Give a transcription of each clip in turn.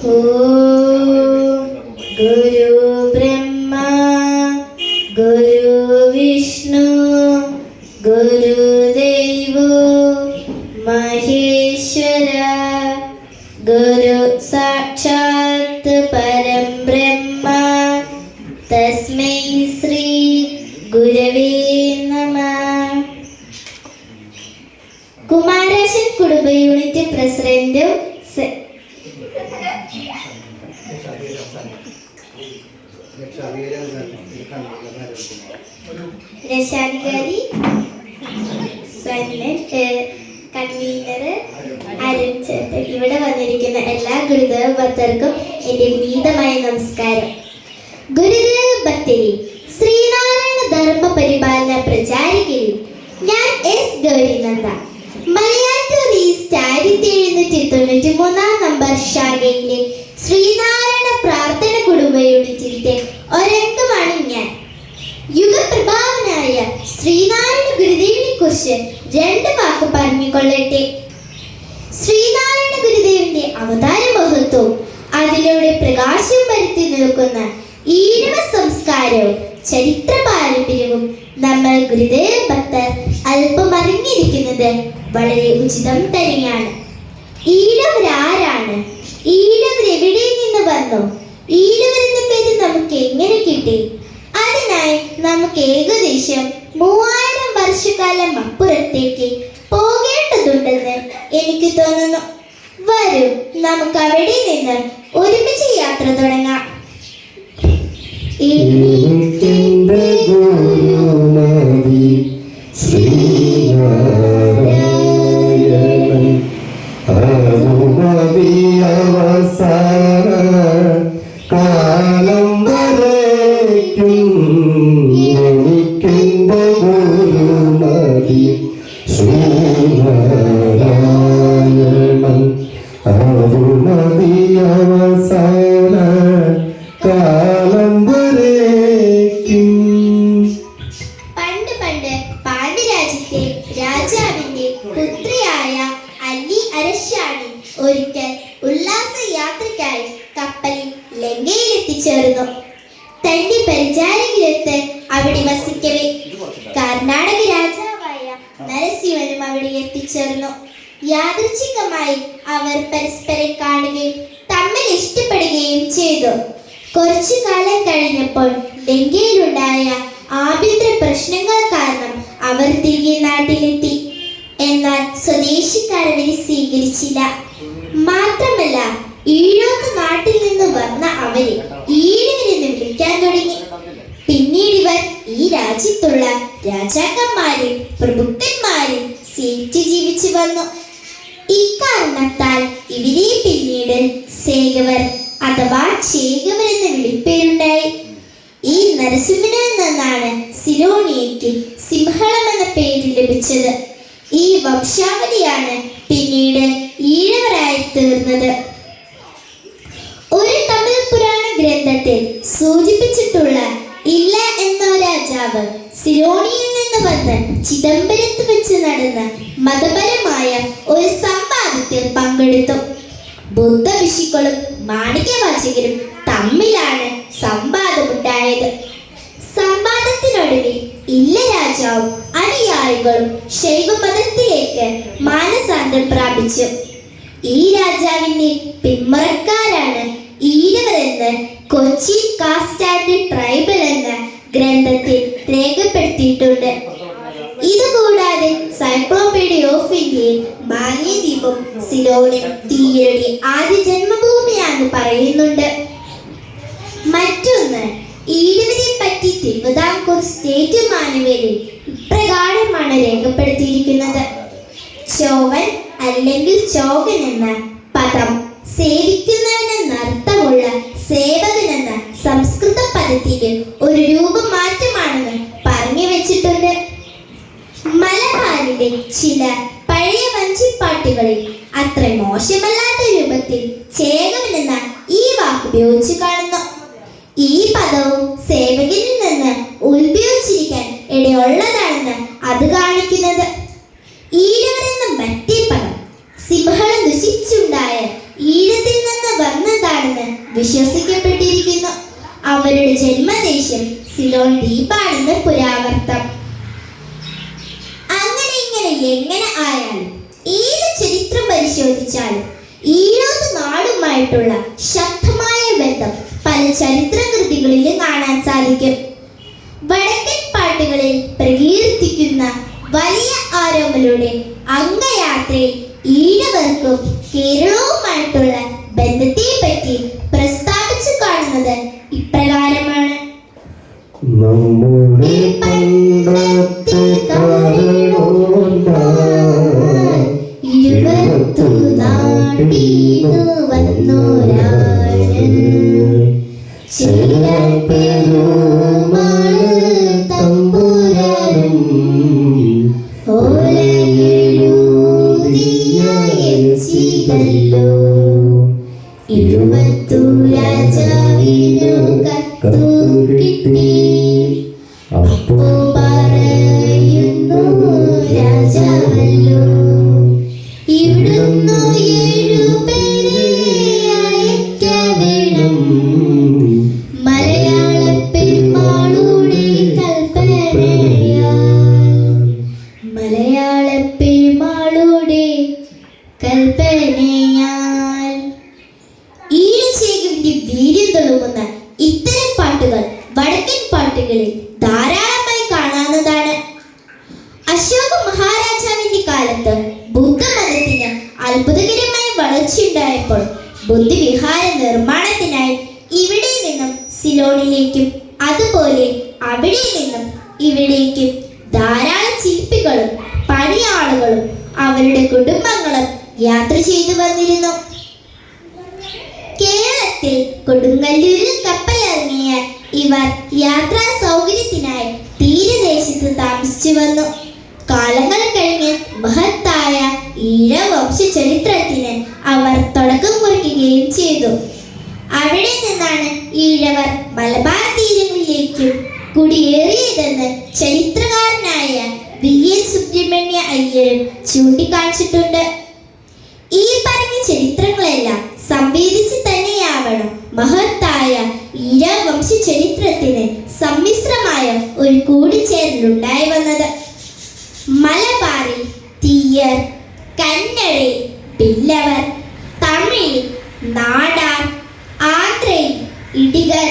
Guru Guru ഭക്തരി Sreenarayana ധർമ്മ പരിപാലന പ്രചാരികരി ഞാൻ S Gaurinanda. Malayattoor east ആയിരത്തി എഴുന്നൂറ്റി തൊണ്ണൂറ്റി നമ്പർ ശാഖയിലെ ശ്രീനാരായണ പ്രാർത്ഥന കുടുംബ യൂണിറ്റിന്റെ ഒരംഗമാണ് ഞാൻ. യുഗപ്രഭാവനായ ശ്രീനാരായണ ഗുരുദേവിനെ കുറിച്ച് രണ്ട് വാക്ക് പറഞ്ഞുകൊള്ളട്ടെ. ശ്രീനാരായണ ഗുരുദേവന്റെ അവതാര മഹത്വവും അതിലൂടെ പ്രകാശം വരുത്തി നിൽക്കുന്ന ഈഴവ സംസ്കാരവും ചരിത്ര പാരമ്പര്യവും നമ്മൾ ഗുരുദേവ ഭക്തർ അല്പം അറിഞ്ഞിരിക്കുന്നത് വളരെ ഉചിതം തന്നെയാണ്. ഈഴവരാരാണ് ഈഴവർ എവിടെ നിന്ന് വന്നു? ഈഴവർ എന്ന പേര് നമുക്ക് എങ്ങനെ കിട്ടി? അതിനായി നമുക്ക് ഏകദേശം മൂവായിരം വർഷക്കാലം അപ്പുറത്തേക്ക് പോകേണ്ടതുണ്ടെന്ന് എനിക്ക് തോന്നുന്നു. വരും നമുക്ക് അവിടെ നിന്ന് ഒരുമിച്ച് യാത്ര തുടങ്ങാം. It means തന്റെ പരിചാരകരത്ത് അവിടെ വസിക്കവേ. കർണാടക രാജാവായ നരസിംഹനും അവിടെ എത്തിച്ചേർന്നു. യാദൃച്ഛികമായി അവർ പരസ്പരം കാണുകയും തമ്മിൽ ഇഷ്ടപ്പെടുകയും ചെയ്തു. കുറച്ചു കാലം കഴിഞ്ഞപ്പോൾ ലങ്കയിലുണ്ടായ ആഭ്യന്തര പ്രശ്നങ്ങൾ കാരണം അവർ തിരികെ നാട്ടിലെത്തി. എന്നാൽ സ്വദേശിക്കാരവരെ സ്വീകരിച്ചില്ല. മാത്രമല്ല ഈഴോത്ത് നാട്ടിൽ നിന്ന് വന്ന അവരെ ഈഴവരെന്ന് വിളിക്കാൻ തുടങ്ങി. പിന്നീട് ഇവർ ഈ രാജ്യത്തുള്ള രാജാക്കന്മാരും പ്രഭുക്കന്മാരും സേവിച്ച് ജീവിച്ചു വന്നു. ഇക്കാരണത്താൽ ഇവരെ പിന്നീട് സേകവർ അഥവാ ചേകവർ എന്ന വിളിപ്പേരുണ്ടായി. ഈ നരസിംഹനിൽ നിന്നാണ് സിലോണിയയ്ക്ക് സിംഹളം എന്ന പേര് ലഭിച്ചത്. ഈ വംശാവലിയാണ് പിന്നീട് ഈഴവരായി തീർന്നത് ഒരു തമിഴ് പുരാണ ഗ്രന്ഥത്തിൽ സൂചിപ്പിച്ചിട്ടുള്ള ഇല്ല എന്ന രാജാവ് സിലോണിയിൽ നിന്ന് വന്ന് ചിദംബരത്ത് വെച്ച് നടന്ന മതപരമായ ഒരു സംവാദത്തിൽ പങ്കെടുത്തു ബുദ്ധഭിഷിക്കളും മാണിക്യവാചകരും തമ്മിലാണ് സംവാദമുണ്ടായത്. സംവാദത്തിനൊടുവിൽ ഇല്ല രാജാവും അനുയായികളും ശൈവമതത്തിലേക്ക് മാനസാന്തരം പ്രാപിച്ചു. ഈ രാജാവിന്റെ പിന്മുറക്കാരാണ് ഈഴവരെന്ന് കൊച്ചി കാസ്റ്റാൻഡ് ട്രൈബൽ എന്ന ഗ്രന്ഥത്തിൽ രേഖപ്പെടുത്തിയിട്ടുണ്ട്. ഇതുകൂടാതെ സൈക്ലോപീഡിയ ഓഫ് ഇന്ത്യയിൽ മാലിദ്വീപും സിലോണും തീയരുടെ ആദ്യ ജന്മഭൂമിയാണെന്ന് പറയുന്നുണ്ട്. മറ്റൊന്ന് ഈഴവരെ പറ്റി തിരുവിതാംകൂർ സ്റ്റേറ്റ് മാനുവലിൽ ഇപ്രകാരമാണ് രേഖപ്പെടുത്തിയിരിക്കുന്നത്. ചോവൻ അല്ലെങ്കിൽ ചോകൻ എന്ന പദം സേവിക്കുന്നവനെന്ന സേവകൻ എന്ന സംസ്കൃത പദത്തിന്റെ ഒരു രൂപമാറ്റമാണെന്ന് പറഞ്ഞു വെച്ചിട്ടുണ്ട് മലബാറിലെ ചില പഴയ വഞ്ചിപ്പാട്ടുകളിൽ അത്ര മോശമല്ലാത്ത രൂപത്തിൽ എന്ന ഈ വാക്ക് ഉപയോഗിച്ച് കാണുന്നു. ഈ പദവും സേവകനിൽ നിന്ന് ഉത്ഭവിച്ചിരിക്കാൻ ഇടയുള്ളതാണെന്ന് അത് കാണിക്കുന്നത്. ഈഴവർ എന്ന മറ്റേ പദം വികസിച്ചുണ്ടായ ഈഴത്തിൽ നിന്ന് വന്നതാണെന്ന് വിശ്വസിക്കപ്പെട്ടിരിക്കുന്നു. അവരുടെ ജന്മദേശം സിലോൺ ദ്വീപാണെന്ന് പുരാവർത്തം എങ്ങനെ ആയാലും ഏത് ചരിത്രം പരിശോധിച്ചാലും ഈഴത്ത് നാടുമായിട്ടുള്ള ശക്തമായ ബന്ധം പല ചരിത്രകൃതികളിലും കാണാൻ സാധിക്കും. വടക്കൻ പാട്ടുകളിൽ പ്രകീർത്തിക്കുന്ന വലിയ ആരോമലൂടെ അംഗയാത്രയിൽ ഈഴവർക്കും കേരളവുമായിട്ടുള്ള ബന്ധത്തെ പറ്റി പ്രസ്താവിച്ചു കാണുന്നത് ഇപ്രകാരമാണ്. നമ്മുടെ പണ്ടത്തെ നാട്ടീന്നു വന്നോരാണ് ചില പെരുമാൾ തമ്പുരാനും ഓലയെഴുതിയല്ലോ ഇരുപത്തു രാജാവിനു കത്തു കിട്ടി അപ്പോ അവരുടെ കുടുംബങ്ങളും യാത്ര ചെയ്തു വന്നിരുന്നു. കേരളത്തിൽ കൊടുങ്ങല്ലൂരിൽ കപ്പലിറങ്ങിയ ഇവർ യാത്രാ സൗകര്യത്തിനായി തീരദേശത്ത് താമസിച്ചു വന്നു. കാലങ്ങൾ കഴിഞ്ഞ് മഹത്തായ ഈഴ വംശ ചരിത്രത്തിന് അവർ തുടക്കം കുറിക്കുകയും ചെയ്തു. അവിടെ നിന്നാണ് ഈഴവർ മലബാർ തീരങ്ങളിലേക്കും കുടിയേറിയതെന്ന് ചരിത്രകാരനായ വി എൻ സുബ്രഹ്മണ്യ അയ്യരും ചൂണ്ടിക്കാണിച്ചിട്ടുണ്ട്. ഈ പറഞ്ഞ ചരിത്രങ്ങളെല്ലാം സംവേദിച്ച് തന്നെയാവണം മഹത്തായ ഈരാവംശ വംശ ചരിത്രത്തിന് സമ്മിശ്രമായ ഒരു കൂടിച്ചേരലുണ്ടായി വന്നത്. മലബാറിൽ തീയർ കന്നഡയിൽ ബില്ലവർ തമിഴിൽ നാടാർ ആന്ധ്രയിൽ ഇടികർ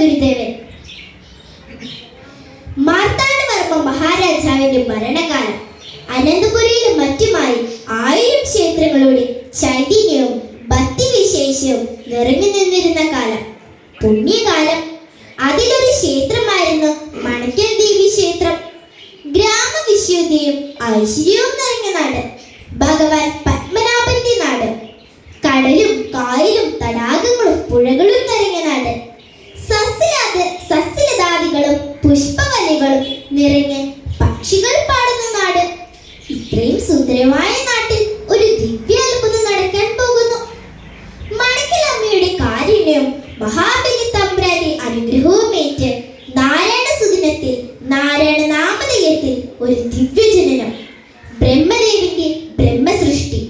ഗുരുദേവൻ. മാർത്താണ്ഡവർമ്മ മഹാരാജാവിന്റെ മരണകാലം അനന്തപുരിയിലും മറ്റുമായി ആയിരം ക്ഷേത്രങ്ങളുടെ ചൈതന്യവും ഭക്തിവിശേഷവും നിറഞ്ഞു നിന്നിരുന്ന കാലം. പുണ്യകാലം. അതിലൊരു ക്ഷേത്രമായിരുന്നു മണക്കൽ ദേവി ക്ഷേത്രം. ഗ്രാമവിശുദ്ധിയും ഐശ്വര്യവും നിറഞ്ഞ നാട്. ഭഗവാൻ പത്മനാഭന്റെ നാട്. കടലും കായലും തടാകങ്ങളും പുഴകളും പുഷ്പവലികളും നിറഞ്ഞ് പക്ഷികൾ പാടുന്ന നാട്. ഇത്രയും സുന്ദരമായ നാട്ടിൽ ഒരു ദിവ്യ അത്ഭുതം നടക്കാൻ പോകുന്നു. മണക്കിലമ്മയുടെ കാരുണ്യവും മഹാബലി തമ്പ്രാന്റെ അനുഗ്രഹവും ഏറ്റ് നാരായണ സുദിനത്തിൽ നാരായണ നാമധേയത്തിൽ ഒരു ദിവ്യജനനം ബ്രഹ്മദേവിന്റെ ബ്രഹ്മസൃഷ്ടി.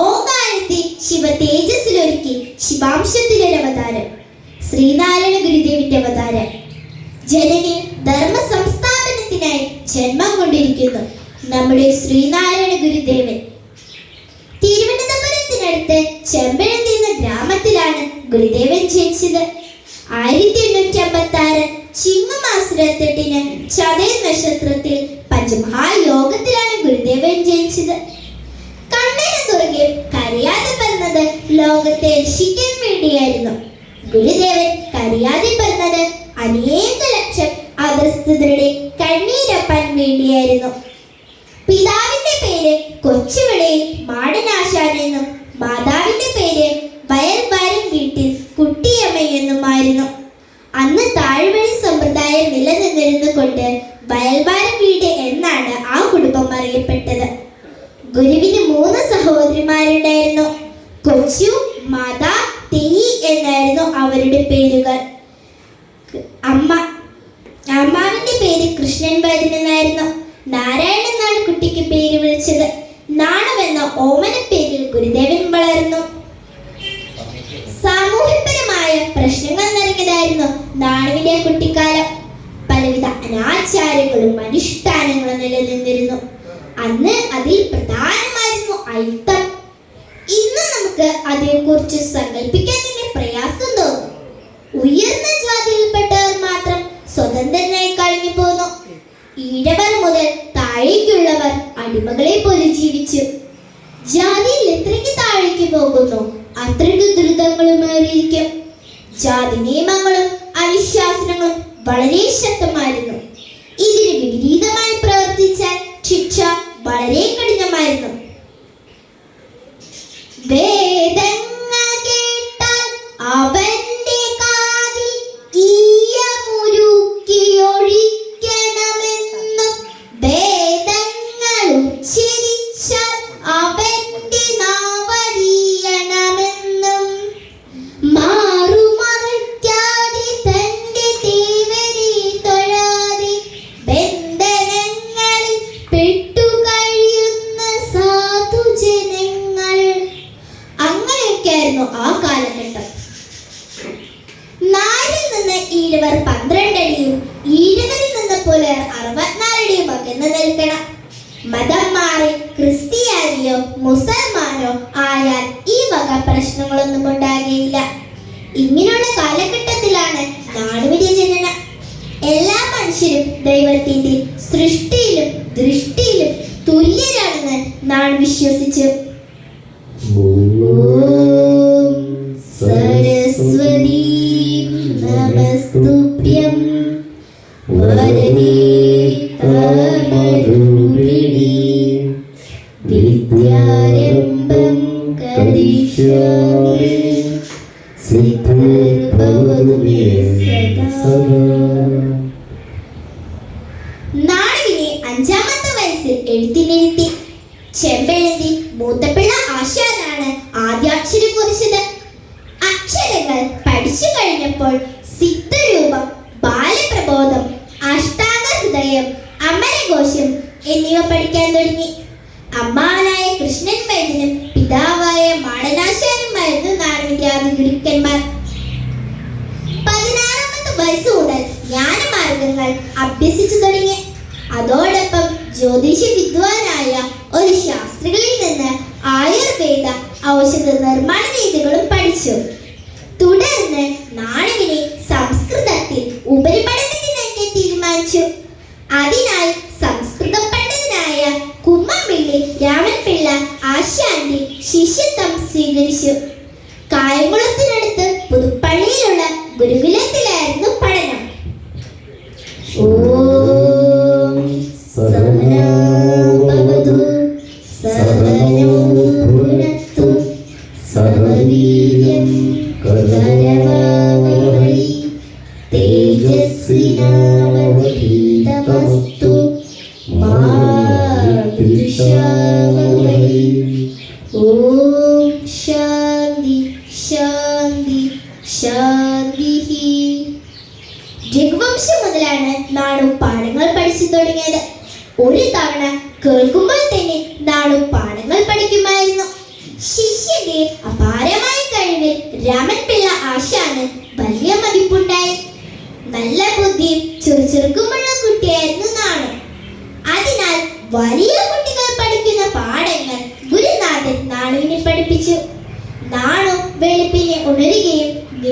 ഓകാരത്തെ ശിവ തേജസ്സിലൊരുക്കി ശിവാംശത്തിലെ അവതാരം. ശ്രീനാരായണ ഗുരുദേവിന്റെ അവതാരം ജന കൊണ്ടിരിക്കുന്നു നമ്മുടെ ശ്രീനാരായണ ഗുരുദേവൻ തിരുവനന്തപുരത്തിനടുത്ത് ചെമ്പഴന്തി എന്ന ഗ്രാമത്തിലാണ് ഗുരുദേവൻ ജനിച്ചത്. ആയിരത്തി എണ്ണൂറ്റി അമ്പത്തി ആറ് ചിങ്ങമാസ ഇരുപത്തെട്ടിന് ചതയ നക്ഷത്രത്തിൽ പഞ്ചമഹായോഗത്തിലാണ് ഗുരുദേവൻ ജനിച്ചത്. കണ്ണനും തുറകെ കരയാതെ പറഞ്ഞത് ലോകത്തെ രക്ഷിക്കാൻ വേണ്ടിയായിരുന്നു. ഗുരുദേവൻ കരയാതെ പറഞ്ഞത് അനേക ലക്ഷം അധസ്ഥിതരുടെ കണ്ണീരപ്പാൻ വേണ്ടിയായിരുന്നു. പിതാവിന്റെ പേര് കൊച്ചുവിളയിൽ മാടനാശാൻ എന്നും മാതാവിന്റെ പേര് വയൽവാരം വീട്ടിൽ കുട്ടിയമ്മ എന്നുമായിരുന്നു. അന്ന് താഴ്വഴി സമ്പ്രദായം നിലനിന്നിരുന്നു കൊണ്ട് വയൽവാരം വീട് എന്നാണ് ആ കുടുംബം അറിയപ്പെട്ടത്. ഗുരുവിന് മൂന്ന് സഹോദരിമാരുണ്ടായിരുന്നു. കൊച്ചു മാതാ തെയ്യി എന്നായിരുന്നു അവരുടെ പേരുകൾ. അമ്മ അമ്മാവിന്റെ പേര് കൃഷ്ണൻ വൈദ്യൻ എന്നായിരുന്നു. നാരായണൻ എന്നാണ് കുട്ടിക്ക് പേര് വിളിച്ചത്. നാണം എന്ന ഓമന പേരിൽ ഗുരുദേവൻ വളർന്നു. സാമൂഹ്യപരമായ പ്രശ്നങ്ങൾ നിറഞ്ഞതായിരുന്നു നാണുവിന്റെ കുട്ടിക്കാലം. പലവിധ അനാചാരങ്ങളും അനുഷ്ഠാനങ്ങളും നിലനിന്നിരുന്നു. അന്ന് അതിൽ പ്രധാനമായിരുന്നു അയിത്തം. ഇന്ന് നമുക്ക് അതേക്കുറിച്ച് സങ്കല്പിക്കാൻ തന്നെ പ്രയാസം തോന്നും. ഉയർന്ന ജാതിയിൽപ്പെട്ടവർ മാത്രം സ്വതന്ത്രനായി കഴിഞ്ഞു പോന്നു ഈഴവർ മുതൽ താഴേക്കുള്ളവർ അടിമകളെ പോലെ ജീവിച്ചു. ജാതിയിൽ എത്രയ്ക്ക് താഴേക്ക് പോകുന്നു അത്രയ്ക്ക് ദുരിതങ്ങളുമേറിയിരിക്കും ജാതി നിയമങ്ങളും അനുശാസനങ്ങളും വളരെ ശക്തമായിരുന്നു. ഇതിന് വിപരീതമായി പ്രവർത്തിച്ച ശിക്ഷ വളരെ കഠിനമായിരുന്നു. ഈഴവർ പന്ത്രണ്ടടിയും ഇരുപതിൽ നിന്ന പുലർ അറുപത്തിനാലടിയും അകന്ന് നിൽക്കണം. മതം മാറി ക്രിസ്ത്യാനിയോ മുസൽമാനോ ആയാൽ ഈ വക പ്രശ്നങ്ങളൊന്നും ഉണ്ടാകില്ല ഇങ്ങനെയുള്ള കാലഘട്ടത്തിലാണ് നാടുവിന്റെ ജനന. എല്ലാ മനുഷ്യരും ദൈവത്തിന്റെ സൃഷ്ടിയിലും ദൃഷ്ടിയിലും തുല്യരാണെന്ന് നാട് വിശ്വസിച്ചു. ചെമ്പഴന്തി മൂത്തപ്പിള്ള ആശാനാണ് ആദ്യാക്ഷരം കുറിച്ചത്. അക്ഷരങ്ങൾ പഠിച്ചു കഴിഞ്ഞപ്പോൾ സിദ്ധരൂപം ബാലപ്രബോധം അഷ്ടാംഗ ഹൃദയം അമരഘോഷം എന്നിവ പഠിക്കാൻ തുടങ്ങി. അമ്മാവനായ കൃഷ്ണൻ വൈദ്യനും പിതാവായ മാടനാശാനുമായിരുന്നു നാടുവിന്റെ ആദ്യ ഗുരുക്കന്മാർ. പതിനാറാമത്തെ വയസ്സ് മുതൽ ജ്ഞാനമാർഗങ്ങൾ അഭ്യസിച്ചു തുടങ്ങി. അതോടൊപ്പം ജ്യോതിഷ വിദ്വാനായ ഒരു ശാസ്ത്രികളിൽ നിന്ന് ആയുർവേദ ഔഷധ നിർമ്മാണ രീതികളും പഠിച്ചു. തുടർന്ന് നാണുവിനെ സംസ്കൃതത്തിൽ ഉപരിപഠനത്തിനൊക്കെ തീരുമാനിച്ചു. അതിനായി സംസ്കൃത പണ്ഡിതനായ കുമ്മമ്പിള്ളി രാമൻപിള്ള ആശാന്റെ ശിഷ്യത്വം സ്വീകരിച്ചു. കായംകുളത്തിനടുത്ത് പുതുപ്പള്ളിയിലുള്ള ഗുരുകുലത്തിലായിരുന്നു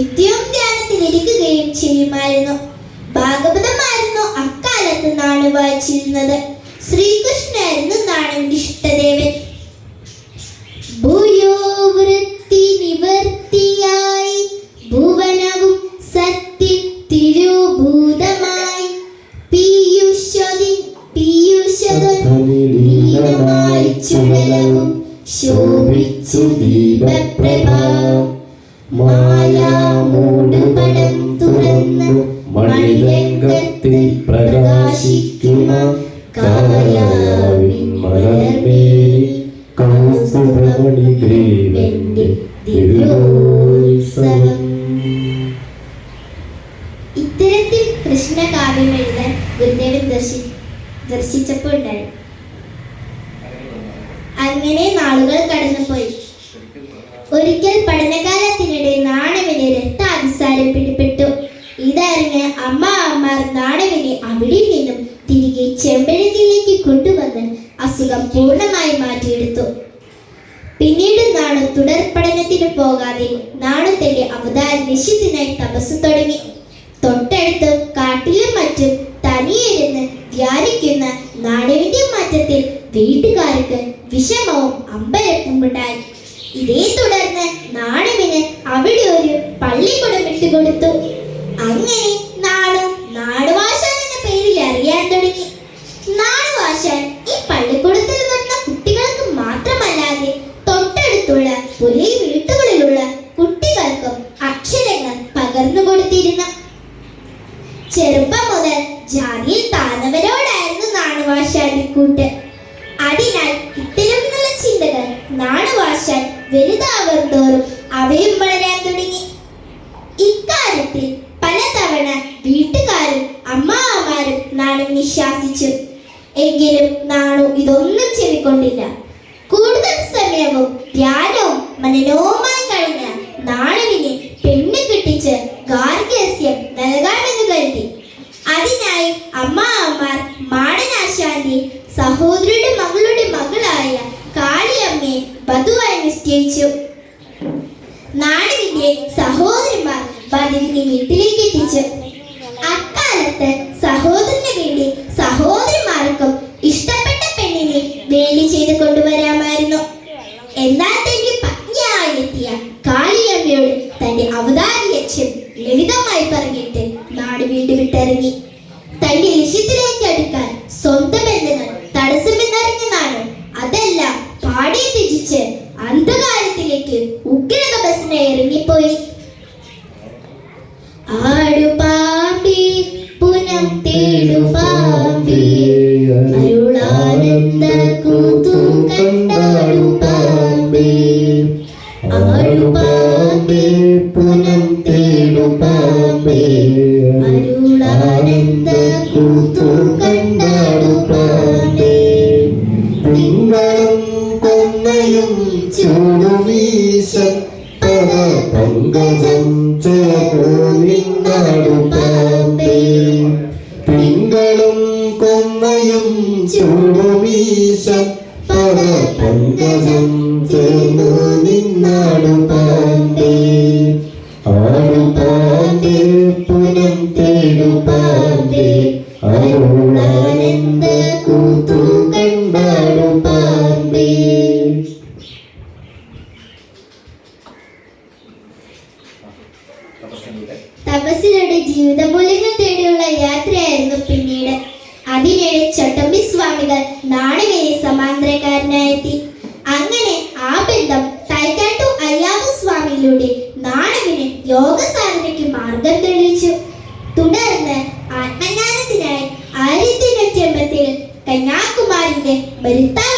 നിത്യവും ധ്യാനത്തിലിരിക്കുകയും ചെയ്യുമായിരുന്നു. ഭാഗവതമായിരുന്നു അക്കാലത്ത് നാണു വായിച്ചിരുന്നത്. കൃഷ്ണകാവ്യം എഴുതാൻ ഗുരുദേവൻ ദർശി ദർശിച്ചപ്പോൾ ഉണ്ടായി. അങ്ങനെ നാളുകൾ കടന്നുപോയി. ഒരിക്കൽ പഠനകാലത്തിനിടെ നാണവിന് രക്താതിസാരം പിടിപെട്ടു ഇതറിഞ്ഞ് അമ്മ അമ്മ നാണവിനെ അവിടെ നിന്നും തിരികെ ചെമ്പഴത്തിലേക്ക് കൊണ്ടുവന്ന് അസുഖം പൂർണമായി മാറ്റിയെടുത്തു. പിന്നീട് നാണു തുടർ പഠനത്തിന് പോകാതെ നാണു തന്റെ അവതാര നിശ്ചിതനായി തപസ് തുടങ്ങി. തൊട്ടടുത്ത് കാട്ടിലും മറ്റും തനിയിരുന്ന് ധ്യാനിക്കുന്ന നാടവിന്റെ മാറ്റത്തിൽ വീട്ടുകാർക്ക് വിഷമവും അമ്പരപ്പും ഉണ്ടായി ഇതേ തുടർന്ന് നാണവിന് അവിടെ ഒരു പള്ളിക്കൂടം ഇട്ടുകൊടുത്തു. അങ്ങനെ നാണു നാടുവാശാൻ വധുവിനെ വീട്ടിലേക്ക് എത്തിച്ചു. അക്കാലത്ത് സഹോദരന് വേണ്ടി സഹോദരിമാർക്കും ഇഷ്ടപ്പെട്ട പെണ്ണിനെ വേലി ചെയ്ത് കൊണ്ടുവരാമായിരുന്നു. എന്നാൽ തന്റെ പത്നിയായെത്തിയ കാളിയമ്മയോട് തന്റെ അവതാര ലക്ഷ്യം ലളിതമായി പറഞ്ഞിട്ട് നാട് വീണ്ടും വിട്ടിറങ്ങി തിങ്കളും കൊന്നയും ചൂടുവീശ പല പങ്കജം ചേർന്നിന്നാടു പാമ്പേ തിങ്കളും കൊന്നയും ചൂടുവീശ പല പങ്കജം ചേർന്നു കന്യാകുമാരിയിലെ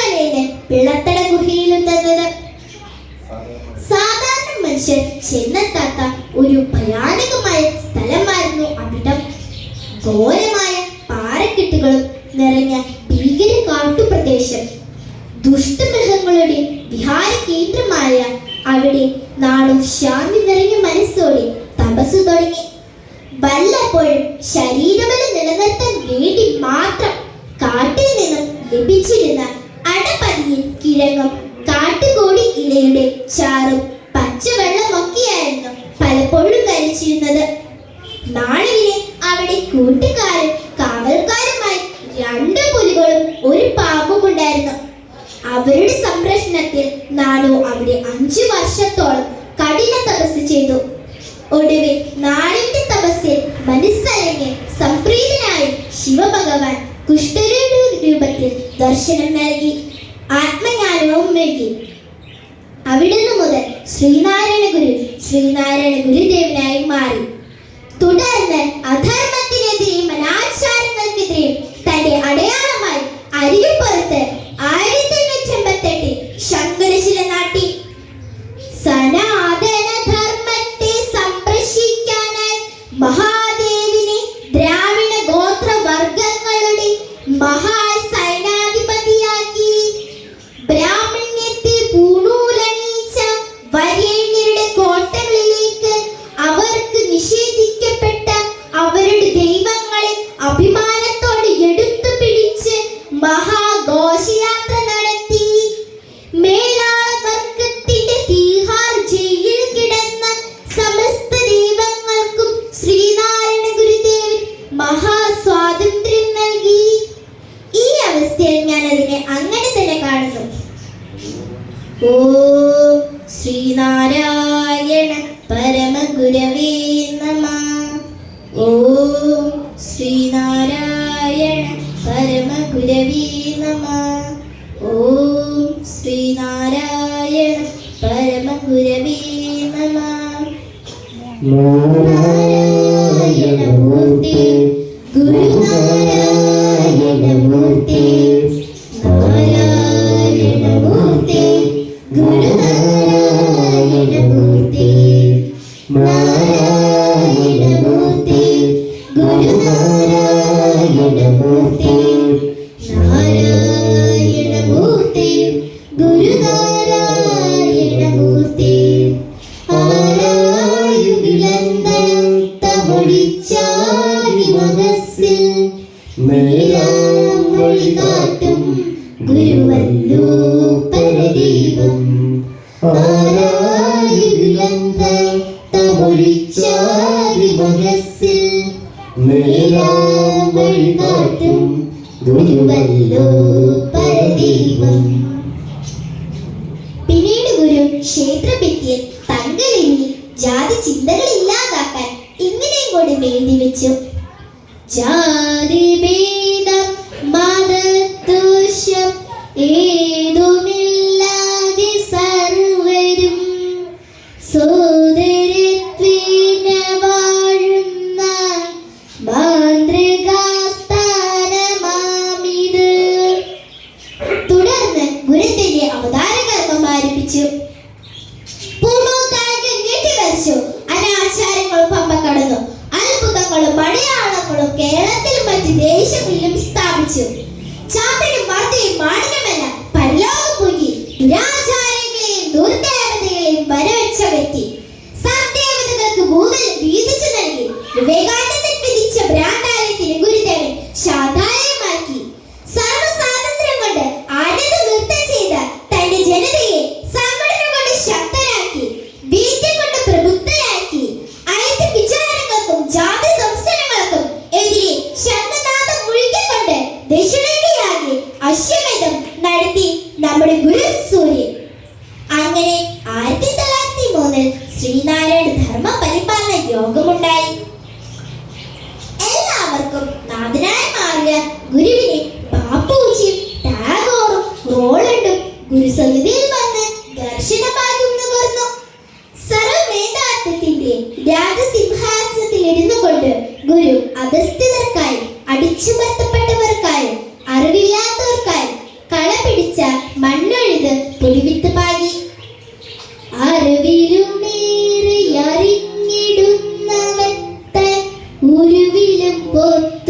അവരുടെ സംരക്ഷണത്തിൽ നാണു അവിടെ അഞ്ചു വർഷത്തോളം കഠിന തപസ് ചെയ്തു. ഒടുവിൽ നാളിന്റെ തപസ്സിൽ മനസ്സലങ്ങി സംപ്രീതനായി ശിവഭഗവാൻ കുഷ്ഠരുടെ രൂപത്തിൽ ദർശനം നൽകി. ആത്മജ്ഞാനവും നൽകി. അവിടുന്ന് മുതൽ ശ്രീനാരായണ ഗുരു ശ്രീനാരായണ ഗുരുദേവനായി മാറി. തുടർന്ന് അധർമ്മത്തിനെതിരെയും അനാചാരങ്ങൾക്കെതിരെയും തന്റെ അടയാളമായി അരികെ Good. എഴുതി വെച്ചു. ജാതി good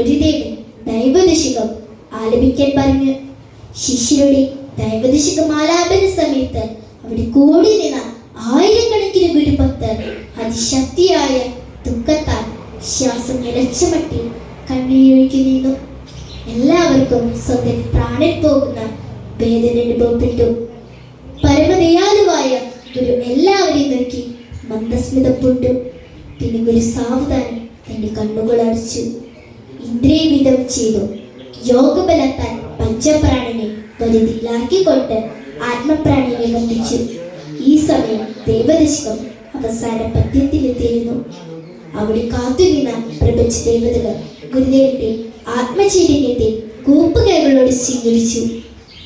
ശിഷ്യരോട് ഗുരുദേവൻ ദൈവദശകം ആലപിക്കാൻ പറഞ്ഞു ശിഷ്യരുടെ ദൈവദശകം ആലാപന സമയത്ത് അവിടെ കൂടി നിന്ന ആയിരക്കണക്കിന് ഗുരുഭക്തർ അതിശക്തിയായ ദുഃഖത്താൽ ശ്വാസം നിലച്ചമട്ടി കണ്ണീരൊഴുക്കി നിന്നു. എല്ലാവർക്കും സ്വന്തം പ്രാണൻ പോകുന്ന വേദന അനുഭവപ്പെട്ടു. പരമദയാലുവായ ഗുരു എല്ലാവരെയും നോക്കി മന്ദസ്മിതം മന്ദസ്മിതപ്പെട്ടു പിന്നെ ഗുരു സാവധാനം തന്റെ കണ്ണുകൾ അടച്ചു. ഇന്ദ്രിയവിധം ചെയ്തു. യോഗബലത്താൽ പഞ്ചപ്രാണനെ വരുതിയിലാക്കിക്കൊണ്ട് ആത്മപ്രാണിനെ വന്ദിച്ചു ഈ സമയം ദേവദശകം അവസാന പദ്യത്തിലെത്തിയിരുന്നു. അവിടെ കാത്തുവീണ പ്രപഞ്ച ദേവതകൾ ഗുരുദേവന്റെ ആത്മചൈതന്യത്തെ കൂപ്പുകൈകളോട് സ്വീകരിച്ചു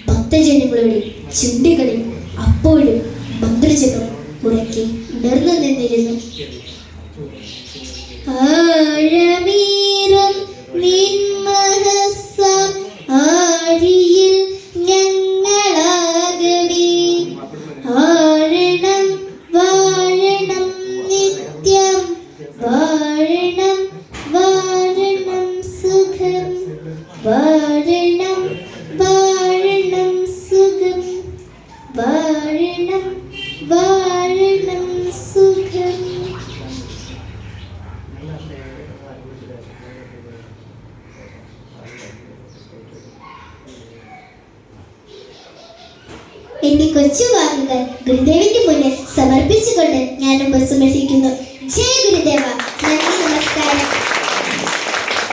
ഭക്തജനങ്ങളുടെ ചുണ്ടുകളിൽ അപ്പോഴും മന്ത്രജപം ഉറക്കി ഉണർന്നു നിന്നിരുന്നു.